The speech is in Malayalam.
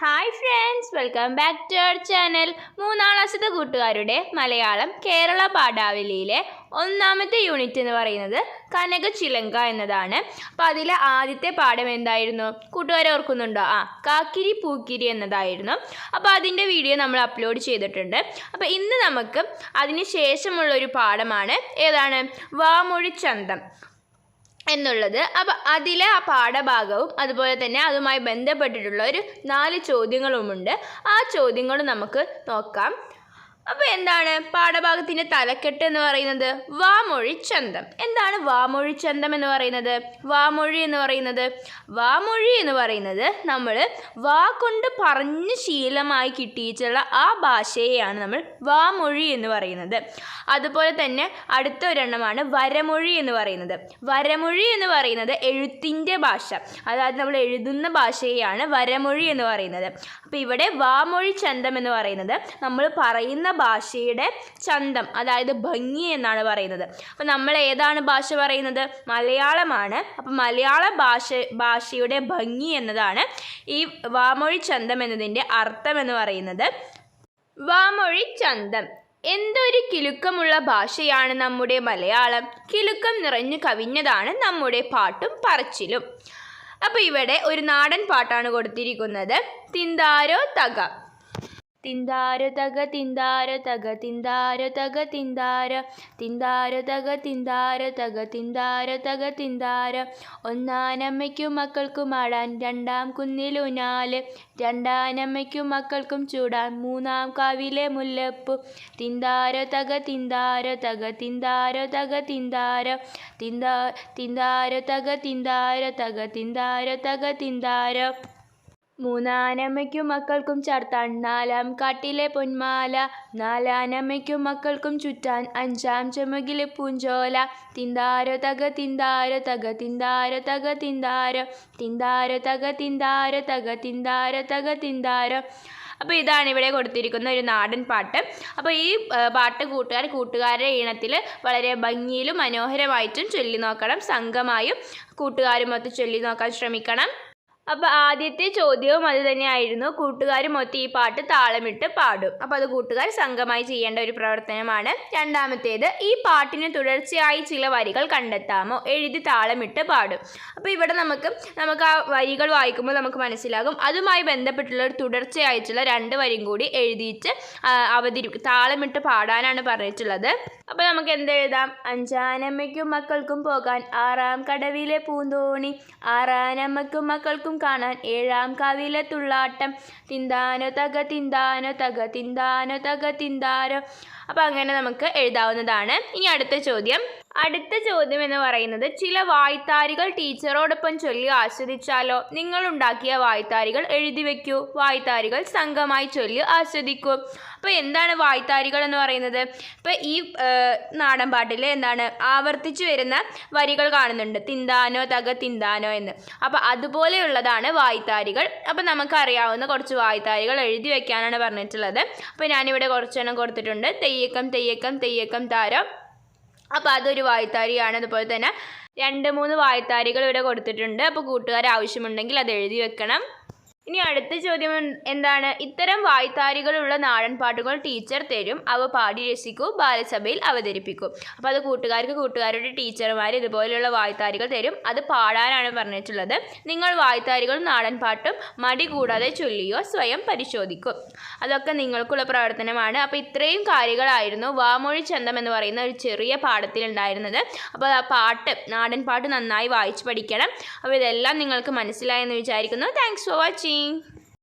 Hi friends welcome back to our channel മൂന്നാം ക്ലാസ്സിലെ കൂട്ടുകാരുടെ മലയാളം കേരള പാഠാവലിയിലെ ഒന്നാമത്തെ യൂണിറ്റ് എന്ന് പറയുന്നത് കനക ചിലങ്ക എന്നതാണ്. അപ്പോൾ അതിലെ ആദ്യത്തെ പാഠം എന്തായിരുന്നു? കൂട്ടുകാരെ ഓർക്കുന്നുണ്ടോ? ആ കാക്കിരി പൂക്കിരി എന്നതായിരുന്നു. അപ്പോൾ അതിന്റെ വീഡിയോ നമ്മൾ അപ്ലോഡ് ചെയ്തിട്ടുണ്ട്. അപ്പോൾ ഇന്ന് നമുക്ക് അതിന് ശേഷമുള്ള ഒരു പാഠമാണ്. ഏതാണ്? വാമൊഴി ചന്തം. എന്നുള്ളത്. അപ്പം അതിലെ ആ പാഠഭാഗവും അതുപോലെ തന്നെ അതുമായി ബന്ധപ്പെട്ടിട്ടുള്ള ഒരു നാല് ചോദ്യങ്ങളുമുണ്ട്. ആ ചോദ്യങ്ങൾ നമുക്ക് നോക്കാം. അപ്പോൾ എന്താണ് പാഠഭാഗത്തിന്റെ തലക്കെട്ട് എന്ന് പറയുന്നത്? വാമൊഴി ചന്തം. എന്താണ് വാമൊഴി ചന്തം എന്ന് പറയുന്നത്? വാമൊഴി എന്ന് പറയുന്നത്? വാമൊഴി എന്ന് പറയുന്നത് നമ്മൾ വാ കൊണ്ട് പറഞ്ഞ് ശീലമായി കിട്ടിയിട്ടുള്ള ആ ഭാഷയെയാണ് നമ്മൾ വാമൊഴി എന്ന് പറയുന്നത്. അതുപോലെ തന്നെ അടുത്ത ഒരെണ്ണമാണ് വരമൊഴി എന്ന് പറയുന്നത്. വരമൊഴി എന്ന് പറയുന്നത് എഴുത്തിന്റെ ഭാഷ. അതായത് നമ്മൾ എഴുതുന്ന ഭാഷയെയാണ് വരമൊഴി എന്ന് പറയുന്നത്. അപ്പോൾ ഇവിടെ വാമൊഴി ചന്തം എന്ന് പറയുന്നത് നമ്മൾ പറയുന്ന ഭാഷയുടെ ചന്തം അതായത് ഭംഗി എന്നാണ് പറയുന്നത്. അപ്പം നമ്മൾ ഏതാണ് ഭാഷ പറയുന്നത്? മലയാളമാണ്. അപ്പം മലയാള ഭാഷ ഭാഷയുടെ ഭംഗി എന്നതാണ് ഈ വാമൊഴി ചന്തം എന്നതിന്റെ അർത്ഥം എന്ന് പറയുന്നത്. വാമൊഴി ചന്തം. എന്തൊരു കിലുക്കമുള്ള ഭാഷയാണ് നമ്മുടെ മലയാളം. കിലുക്കം നിറഞ്ഞു കവിഞ്ഞതാണ് നമ്മുടെ പാട്ടും പറച്ചിലും. അപ്പോൾ ഇവിടെ ഒരു നാടൻ പാട്ടാണ് കൊടുത്തിരിക്കുന്നത്. തിന്താരോ തക. തിന്താരോ തക തിന്താര തക തിന്താര തക തിന്താര തിന്താര തക തിന്താര തക തിന്താര തക തിന്താര ഒന്നാനമ്മയ്ക്കും മക്കൾക്കും ആടാൻ രണ്ടാം കുന്നിലൂനാല് രണ്ടാനമ്മയ്ക്കും മക്കൾക്കും ചൂടാൻ മൂന്നാം കാവിലെ മുല്ലപ്പു തിന്താര തക തിന്താര തക തിന്താര തക തിന്താര തിന്താ തിന്താര തക തിന്താര തക തിന്താര തക തിന്താര മൂന്നാനമ്മയ്ക്കും മക്കൾക്കും ചാർത്താൻ നാലാം കാട്ടിലെ പൊന്മാല നാലാനമ്മയ്ക്കും മക്കൾക്കും ചുറ്റാൻ അഞ്ചാം ചുമകിലെ പൂഞ്ചോല തിന്താരോ തക തിന്താരോ തക തിന്താരോ തക തിന്താരോ തിന്താരോ തക തിന്താരോ തക തിന്താരോ തക തിന്താരോ. അപ്പോൾ ഇതാണ് ഇവിടെ കൊടുത്തിരിക്കുന്ന ഒരു നാടൻ പാട്ട്. അപ്പോൾ ഈ പാട്ട് കൂട്ടുകാർ കൂട്ടുകാരുടെ ഈണത്തിൽ വളരെ ഭംഗിയിലും മനോഹരമായിട്ടും ചൊല്ലി നോക്കണം സംഘമായും കൂട്ടുകാരുമൊത്ത് ചൊല്ലി നോക്കാൻ ശ്രമിക്കണം. അപ്പോൾ ആദ്യത്തെ ചോദ്യവും അത് തന്നെയായിരുന്നു. കൂട്ടുകാരുമൊത്ത് ഈ പാട്ട് താളമിട്ട് പാടും. അപ്പോൾ അത് കൂട്ടുകാർ സംഘമായി ചെയ്യേണ്ട ഒരു പ്രവർത്തനമാണ്. രണ്ടാമത്തേത് ഈ പാട്ടിന് തുടർച്ചയായി ചില വരികൾ കണ്ടെത്താമോ? എഴുതി താളമിട്ട് പാടും. അപ്പോൾ ഇവിടെ നമുക്ക് നമുക്ക് ആ വരികൾ വായിക്കുമ്പോൾ നമുക്ക് മനസ്സിലാകും. അതുമായി ബന്ധപ്പെട്ടുള്ള ഒരു തുടർച്ചയായിട്ടുള്ള രണ്ട് വരിയും കൂടി എഴുതിയിട്ട് അവതരി താളമിട്ട് പാടാനാണ് പറഞ്ഞിട്ടുള്ളത്. അപ്പോൾ നമുക്ക് എന്ത് എഴുതാം? അഞ്ചാനമ്മയ്ക്കും മക്കൾക്കും പോകാൻ ആറാം കടവിലെ പൂന്തോണി. ആറാനമ്മയ്ക്കും മക്കൾക്കും കാണാൻ ഏഴാം കാവിലെ തുള്ളാട്ടം. തിന്താനോ തക തിന്താനോ തക തിന്താനോ തക തിന്താനോ അപ്പോൾ അങ്ങനെ നമുക്ക് എഴുതാവുന്നതാണ്. ഇനി അടുത്ത ചോദ്യം. അടുത്ത ചോദ്യം എന്ന് പറയുന്നത് ചില വായ്ത്താരികൾ ടീച്ചറോടൊപ്പം ചൊല്ലി ആസ്വദിച്ചാലോ? നിങ്ങൾ ഉണ്ടാക്കിയ വായ്ത്താരികൾ എഴുതി വെക്കൂ. വായ്ത്താരികൾ സംഘമായി ചൊല്ലി ആസ്വദിക്കൂ. അപ്പോൾ എന്താണ് വായ്ത്താരികൾ എന്ന് പറയുന്നത്? ഇപ്പോൾ ഈ നാടൻ പാട്ടിൽ എന്താണ്? ആവർത്തിച്ചു വരുന്ന വരികൾ കാണുന്നുണ്ട്. തിന്താനോ തക തിന്താനോ എന്ന്. അപ്പോൾ അതുപോലെയുള്ളതാണ് വായ്ത്താരികൾ. അപ്പോൾ നമുക്കറിയാവുന്ന കുറച്ച് വായ്ത്താരികൾ എഴുതി വെക്കാനാണ് പറഞ്ഞിട്ടുള്ളത്. അപ്പോൾ ഞാനിവിടെ കുറച്ചെണ്ണം കൊടുത്തിട്ടുണ്ട്. തെയ്യക്കം തെയ്യക്കം തെയ്യക്കം താരം. അപ്പോൾ അതൊരു വായ്ത്താരിയാണ്. അതുപോലെ തന്നെ രണ്ട് മൂന്ന് വായ്ത്താരികൾ ഇവിടെ കൊടുത്തിട്ടുണ്ട്. അപ്പോൾ കൂട്ടുകാർ ആവശ്യമുണ്ടെങ്കിൽ അത് എഴുതി വെക്കണം. ഇനി അടുത്ത ചോദ്യം എന്താണ്? ഇത്തരം വായ്ത്താരികളുള്ള നാടൻ പാട്ടുകൾ ടീച്ചർ തരും. അവ പാടി രസിക്കൂ ബാലസഭയിൽ അവതരിപ്പിക്കും. അപ്പോൾ അത് കൂട്ടുകാർക്ക് കൂട്ടുകാരുടെ ടീച്ചർമാർ ഇതുപോലെയുള്ള വായ്ത്താരികൾ തരും. അത് പാടാനാണ് പറഞ്ഞിട്ടുള്ളത്. നിങ്ങൾ വായ്ത്താരികളും നാടൻ പാട്ടും മടി കൂടാതെ ചൊല്ലിയോ സ്വയം പരിശോധിക്കും. അതൊക്കെ നിങ്ങൾക്കുള്ള പ്രവർത്തനമാണ്. അപ്പോൾ ഇത്രയും കാര്യങ്ങളായിരുന്നു. വാമൊഴി ചന്തം എന്ന് പറയുന്ന ഒരു ചെറിയ പാഠത്തിലുണ്ടായിരുന്നത് അപ്പോൾ ആ പാട്ട് നാടൻ പാട്ട് നന്നായി വായിച്ച് പഠിക്കണം. അപ്പോൾ ഇതെല്ലാം നിങ്ങൾക്ക് മനസ്സിലായെന്ന് വിചാരിക്കുന്നു. Thanks for watching watching.